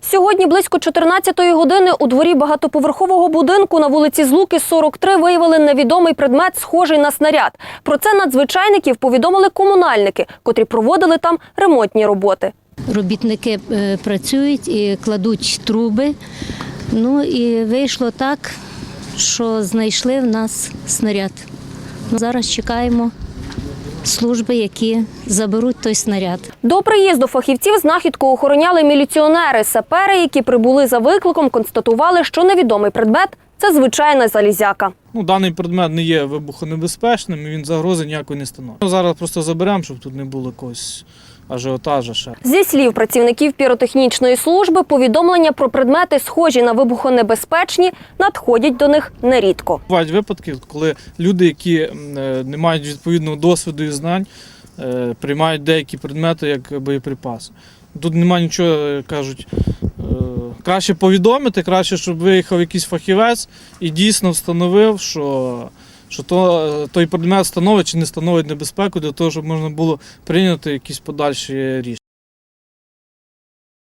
Сьогодні близько 14-ї години у дворі багатоповерхового будинку на вулиці Злуки 43 виявили невідомий предмет, схожий на снаряд. Про це надзвичайників повідомили комунальники, котрі проводили там ремонтні роботи. Робітники е, працюють і кладуть труби. Ну і вийшло так, що знайшли в нас снаряд. Ну, Зараз чекаємо служби, які заберуть той снаряд. До приїзду фахівців знахідку охороняли міліціонери. Сапери, які прибули за викликом, констатували, що невідомий предмет це звичайна залізяка. Ну, даний предмет не є вибухонебезпечним, і він загрози ніякої не становить. Зараз просто заберемо, щоб тут не було якогось ажіотажа ще. Зі слів працівників піротехнічної служби, повідомлення про предмети, схожі на вибухонебезпечні, надходять до них нерідко. Бувають випадки, коли люди, які е, не мають відповідного досвіду і знань, е, приймають деякі предмети як боєприпаси. Тут немає нічого, е, кажуть. Краще повідомити, краще, щоб виїхав якийсь фахівець і дійсно встановив, що, що то, той предмет становить чи не становить небезпеку для того, щоб можна було прийняти якісь подальші рішення.